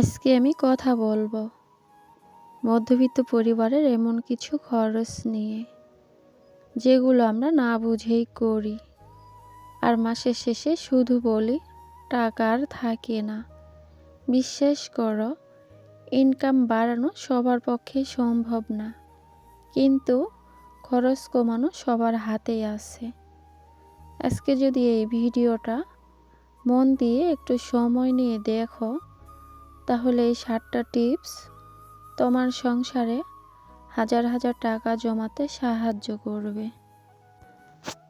আজকে আমি কথা বলব। মধ্যবিত্ত পরিবারের এমন কিছু খরচ নিয়ে, যেগুলো আমরা না বুঝেই করি। আর মাসের শেষে শুধু বলি, টাকা আর থাকে না। বিশ্বাস করো ইনকাম বাড়ানো সবার পক্ষে সম্ভব না। কিন্তু খরচ কমানো সবার হাতেই আছে। আজকে যদি এই ভিডিওটা মন দিয়ে একটু সময় নিয়ে দেখো তাহলে এই সাতটা টিপস তোমার সংসারে হাজার হাজার টাকা জমাতে সাহায্য করবে।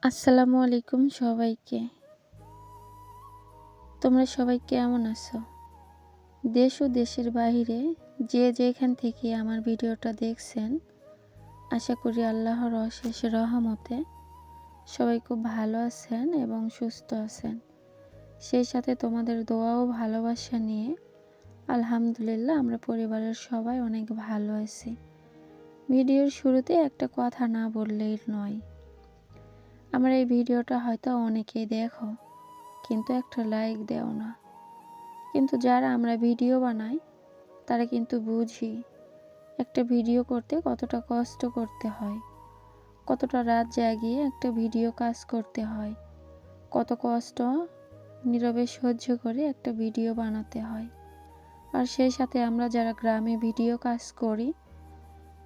আসসালামু আলাইকুম সবাইকে। তোমরা সবাই কেমন আছো? দেশ ও দেশের বাইরে যে যেখান থেকে আমার ভিডিওটা দেখছেন, আশা করি আল্লাহর অশেষ রহমতে সবাই খুব ভালো আছেন এবং সুস্থ আছেন। সেই সাথে তোমাদের দোয়া ও ভালোবাসা নিয়ে আলহামদুলিল্লাহ, আমরা পরিবারের সবাই অনেক ভালো আছি। ভিডিওর শুরুতে একটা কথা না বললেই নয়। আমার এই ভিডিওটা হয়তো অনেকেই দেখো, কিন্তু একটা লাইক দেও না। কিন্তু যারা আমরা ভিডিও বানাই, তারা কিন্তু বুঝি একটা ভিডিও করতে কতটা কষ্ট করতে হয়, কতটা রাত জাগিয়ে একটা ভিডিও কাজ করতে হয়, কত কষ্ট নীরবে সহ্য করে একটা ভিডিও বানাতে হয়। আর সেই সাথে আমরা যারা গ্রামে ভিডিও কাজ করি,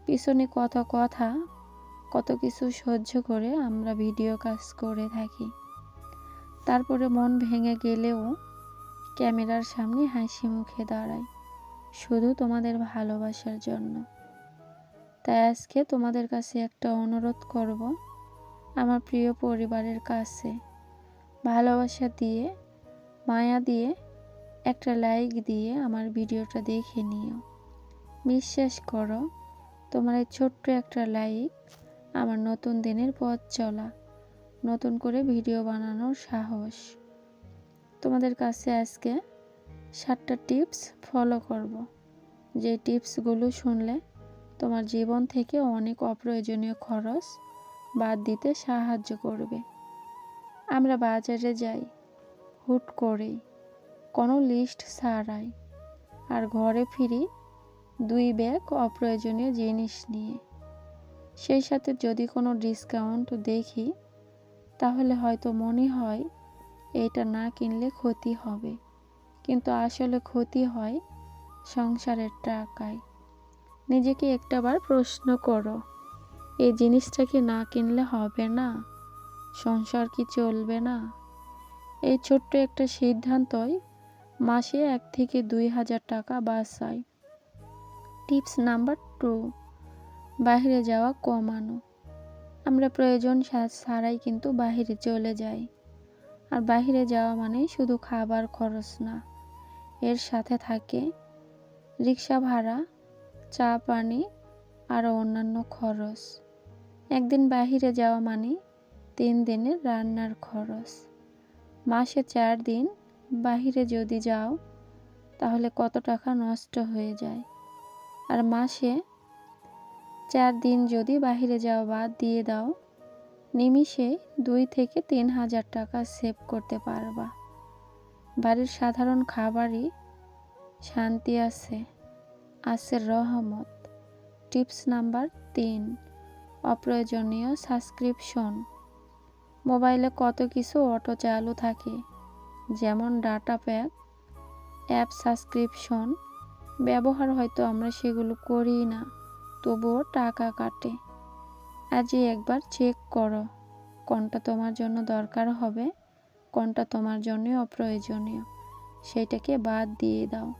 পিছনে কত কথা, কত কিছু সহ্য করে আমরা ভিডিও কাজ করে থাকি। তারপরে মন ভেঙে গেলেও ক্যামেরার সামনে হাসি মুখে দাঁড়াই, শুধু তোমাদের ভালোবাসার জন্য। তাই আজকে তোমাদের কাছে একটা অনুরোধ করব, আমার প্রিয় পরিবারের কাছে, ভালোবাসা দিয়ে, মায়া দিয়ে একটা লাইক দিয়ে আমার ভিডিওটা দেখে নিও। বিশ্বাস করো, তোমার এই ছোট্ট একটা লাইক আমার নতুন দিনের পথ চলা, নতুন করে ভিডিও বানানোর সাহস। তোমাদের কাছে আজকে সাতটা টিপস ফলো করব। যে টিপসগুলো শুনলে তোমার জীবন থেকে অনেক অপ্রয়োজনীয় খরচ বাদ দিতে সাহায্য করবে। আমরা বাজারে যাই, হুট করেই কোনো লিস্ট ছাড়াই। আর ঘরে ফিরি দুই ব্যাগ অপ্রয়োজনীয় জিনিস নিয়ে। সেই সাথে যদি কোনো ডিসকাউন্ট দেখি, তাহলে হয়তো মনে হয় এটা না কিনলে ক্ষতি হবে। কিন্তু আসলে ক্ষতি হয় সংসারের টাকায়। নিজেকে একটাবার প্রশ্ন করো, এই জিনিসটা কি না কিনলে হবে না? সংসার কি চলবে না? এই ছোট্ট একটা সিদ্ধান্তই মাসে এক থেকে দুই হাজার টাকা বাস বাঁচায় টিপস নাম্বার টু, বাইরে যাওয়া কমানো। আমরা প্রয়োজন ছাড়াই কিন্তু বাহিরে চলে যাই। আর বাহিরে যাওয়া মানে শুধু খাবার খরচ না। এর সাথে থাকে রিক্সা ভাড়া, চা পানি আরও অন্যান্য খরচ। একদিন বাহিরে যাওয়া মানে তিন দিনের রান্নার খরচ। মাসে চার দিন বাহিরে যদি যাও, তাহলে কত টাকা নষ্ট হয়ে যায়। আর মাসে চার দিন যদি বাহিরে যাওয়া বাদ দিয়ে দাও, নিমিষে দুই থেকে তিন হাজার টাকা সেভ করতে পারবা। বাড়ির সাধারণ খাবারই শান্তি আছে আছে রহমত। টিপস নাম্বার তিন, অপ্রয়োজনীয় সাবস্ক্রিপশন। মোবাইলে কত কিছু অটো চালু থাকে যেমন ডাটা প্যাক, অ্যাপ সাবস্ক্রিপশন, ব্যবহার হয়তো আমরা সেগুলো করি না, তবুও টাকা কাটে। আজই একবার চেক করো, কোনটা তোমার জন্য দরকার হবে, কোনটা তোমার জন্য অপ্রয়োজনীয়, সেটাকে বাদ দিয়ে দাও।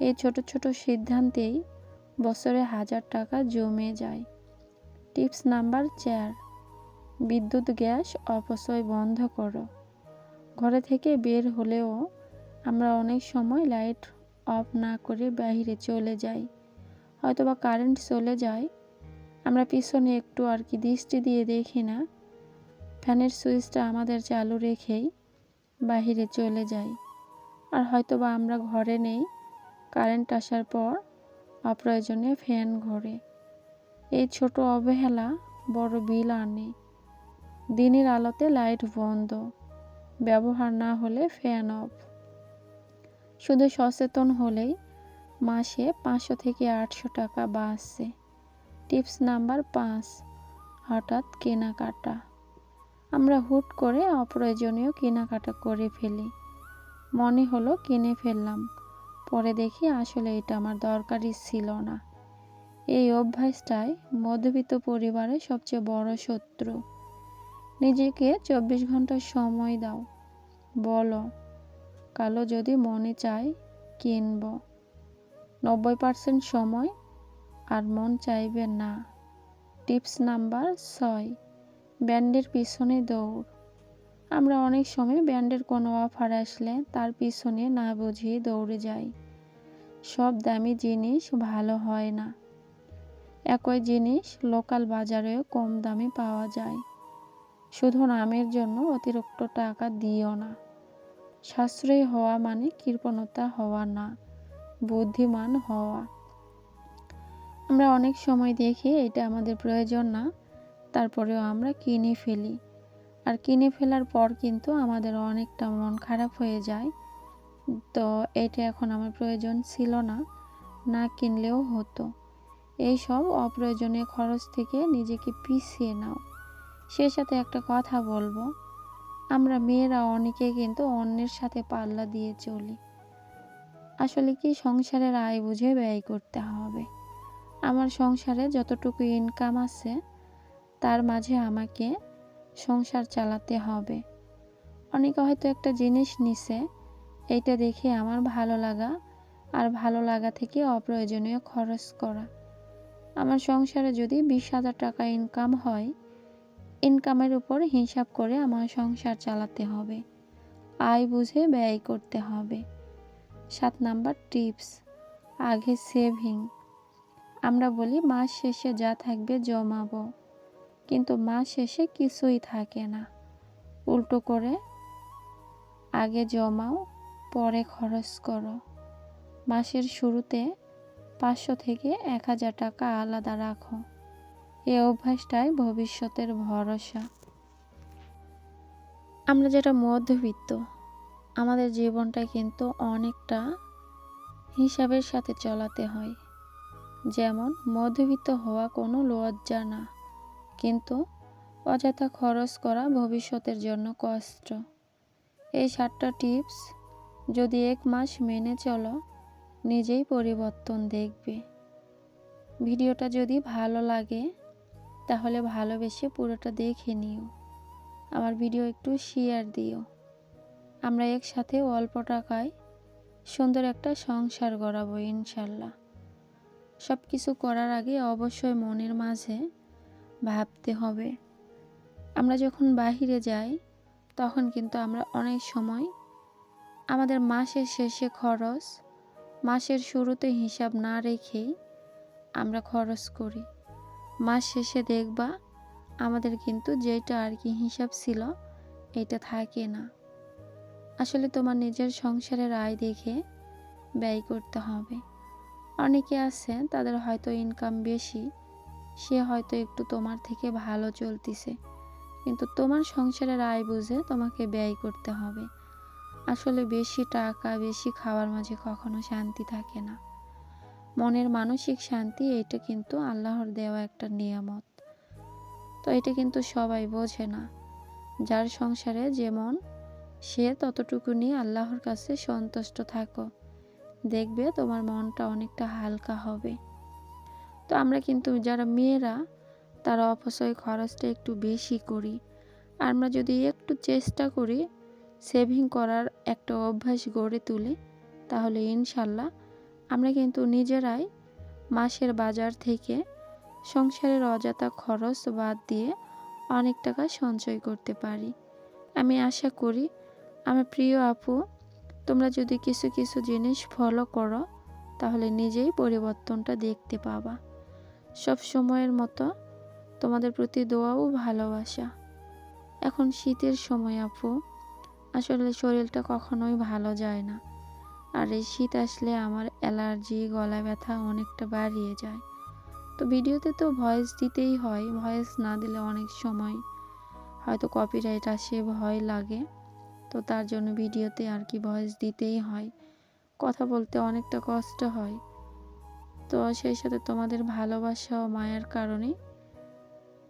এই ছোট ছোট সিদ্ধান্তেই বছরে হাজার টাকা জমে যায়। টিপস নাম্বার চার, বিদ্যুৎ গ্যাস অপচয় বন্ধ করো। ঘরে থেকে বের হলেও আমরা অনেক সময় লাইট অফ না করে বাহিরে চলে যাই। হয়তোবা কারেন্ট চলে যায়। আমরা পিছনে একটু আর কি দৃষ্টি দিয়ে দেখি না। ফ্যানের সুইচটা আমাদের চালু রেখেই বাহিরে চলে যাই। আর হয়তোবা আমরা ঘরে নেই। কারেন্ট আসার পর অপ্রয়োজনে ফ্যান ঘরে। এই ছোট অবহেলা বড় বিল আনে দিনের আলোতে লাইট বন্ধ। ব্যবহার না হলে ফ্যান অফ শুধু সচেতন হলেই মাসে পাঁচশো থেকে আটশো টাকা বাঁচছে টিপস নাম্বার পাঁচ, হঠাৎ কেনাকাটা। আমরা হুট করে অপ্রয়োজনীয় কেনাকাটা করে ফেলি। মনে হলো কিনে ফেললাম, পরে দেখি আসলে এটা আমার দরকারই ছিল না। এই অভ্যাসটাই মধ্যবিত্ত পরিবারের সবচেয়ে বড় শত্রু। নিজেকে চব্বিশ ঘণ্টা সময় দাও। বলো, কালো যদি মনে চায় কিনব। নব্বই পার্সেন্ট সময় আর মন চাইবে না। টিপস নাম্বার ছয়, ব্যান্ডের পিছনে দৌড়। আমরা অনেক সময় ব্যান্ডের কোনো অফার আসলে তার পিছনে না বুঝিয়ে দৌড়ে যাই। সব দামি জিনিস ভালো হয় না। একই জিনিস লোকাল বাজারেও কম দামে পাওয়া যায়। শুধু নামের জন্য অতিরিক্ত টাকা দিও না। সাশ্রয়ী হওয়া মানে কৃপণতা হওয়া না, বুদ্ধিমান হওয়া। আমরা অনেক সময় দেখি এটা আমাদের প্রয়োজন না, তারপরেও আমরা কিনে ফেলি। আর কিনে ফেলার পর কিন্তু আমাদের অনেকটা মন খারাপ হয়ে যায়। তো এটা এখন আমার প্রয়োজন ছিল না না কিনলেও হতো। এই সব অপ্রয়োজনীয় খরচ থেকে নিজেকে পিছিয়ে নাও। সে সাথে একটা কথা বলব। আমরা মেয়েরা অনেকে কিন্তু অন্যের সাথে পাল্লা দিয়ে চলি। আসলে কি সংসারের আয় বুঝে ব্যয় করতে হবে? আমার সংসারে যতটুকু ইনকাম আছে, তার মাঝে আমাকে সংসার চালাতে হবে। অনেকে হয়তো একটা জিনিস নিছে, এইটা দেখে আমার ভালো লাগা আর ভালো লাগা থেকে অপ্রয়োজনীয় খরচ করা। আমার সংসারে যদি বিশ হাজার টাকা ইনকাম হয় ইনকামের উপর হিসাব করে আমার সংসার চালাতে হবে। আয় বুঝে ব্যয় করতে হবে। সাত নাম্বার টিপস, আগে সেভিং। আমরা বলি মাস শেষে যা থাকবে জমাবো, কিন্তু মাস শেষে কিছুই থাকে না। উল্টো করে, আগে জমাও, পরে খরচ করো। মাসের শুরুতে পাঁচশো থেকে এক হাজার টাকা আলাদা রাখো। এই অভ্যাসটাই ভবিষ্যতের ভরসা। আমরা যেটা মধ্যবিত্ত, আমাদের জীবনটা কিন্তু অনেকটা হিসাবের সাথে চলাতে হয়। যেমন, মধ্যবিত্ত হওয়া কোনো লজ্জা না, কিন্তু অযথা খরচ করা ভবিষ্যতের জন্য কষ্ট। এই সাতটা টিপস যদি এক মাস মেনে চলো, নিজেই পরিবর্তন দেখবে। ভিডিওটা যদি ভালো লাগে তাহলে ভালোবেসে পুরোটা দেখে নিও। আমার ভিডিও একটু শেয়ার দিও। আমরা একসাথে অল্প টাকায় সুন্দর একটা সংসার গড়াবো ইনশাল্লাহ। সব কিছু করার আগে অবশ্যই মনের মাঝে ভাবতে হবে। আমরা যখন বাহিরে যাই, তখন কিন্তু আমরা অনেক সময় আমাদের মাসের শেষে খরচ, মাসের শুরুতে হিসাব না রেখেই আমরা খরচ করি। মাস শেষে দেখবা আমাদের কিন্তু যেটা আর কি হিসাব ছিল এটা থাকে না। আসলে তোমার নিজের সংসারের আয় দেখে ব্যয় করতে হবে। অনেকে আছে, তাদের হয়তো ইনকাম বেশি, সে হয়তো একটু তোমার থেকে ভালো চলতেছে। কিন্তু তোমার সংসারের আয় বুঝে তোমাকে ব্যয় করতে হবে। আসলে বেশি টাকা, বেশি খাওয়ার মাঝে কখনো শান্তি থাকে না। মনের মানসিক শান্তি, এটা কিন্তু আল্লাহর দেওয়া একটা নিয়ামত। তো এটা কিন্তু সবাই বোঝে না। যার সংসারে যেমন সে ততটুকু নিয়ে আল্লাহর কাছে সন্তুষ্ট থাকো, দেখবে তোমার মনটা অনেকটা হালকা হবে। তো আমরা কিন্তু যারা মেয়েরা, তারা অপচয় খরচটা একটু বেশি করি। আমরা যদি একটু চেষ্টা করি সেভিং করার একটা অভ্যাস গড়ে তুলি, তাহলে ইনশাল্লাহ আমরা কিন্তু নিজেরাই মাসের বাজার থেকে সংসারের অযথা খরচ বাদ দিয়ে অনেক টাকা সঞ্চয় করতে পারি। আমি আশা করি, আমার প্রিয় আপু, তোমরা যদি কিছু কিছু জিনিস ফলো করো, তাহলে নিজেই পরিবর্তনটা দেখতে পাবা। সব সময়ের মতো তোমাদের প্রতি দোয়াও ভালোবাসা। এখন শীতের সময় আপু, আসলে শরীরটা কখনোই ভালো যায় না। আর এই শীত আসলে আমার অ্যালার্জি, গলা ব্যথা অনেকটা বাড়িয়ে যায়। তো ভিডিওতে তো ভয়েস দিতেই হয়, ভয়েস না দিলে অনেক সময় হয়তো কপিরাইট আসে, ভয় লাগে। তো তার জন্য ভিডিওতে আর কি ভয়েস দিতেই হয়। কথা বলতে অনেকটা কষ্ট হয়। তো সেই সাথে তোমাদের ভালোবাসা ও মায়ার কারণে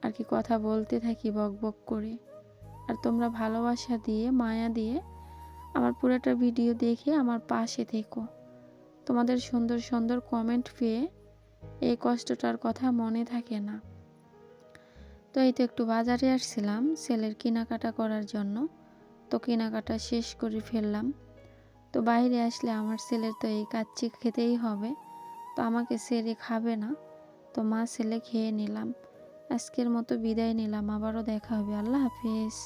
আর কি কথা বলতে থাকি বক বক করে। আর তোমরা ভালোবাসা দিয়ে, মায়া দিয়ে আমার পুরোটা ভিডিও দেখে আমার পাশে থেকো। তোমাদের সুন্দর সুন্দর কমেন্ট পেয়ে এই কষ্টটার কথা মনে থাকে না। তো এই তো একটু বাজারে আসছিলাম ছেলের কেনাকাটা করার জন্য। তো কেনাকাটা শেষ করে ফেললাম। তো বাইরে আসলে আমার ছেলের তো এই কাচ্চি খেতেই হবে। তো আমাকে ছেড়ে খাবে না। তো মা ছেলে খেয়ে নিলাম। আজকের মতো বিদায় নিলাম। আবারও দেখা হবে। আল্লাহ হাফিজ।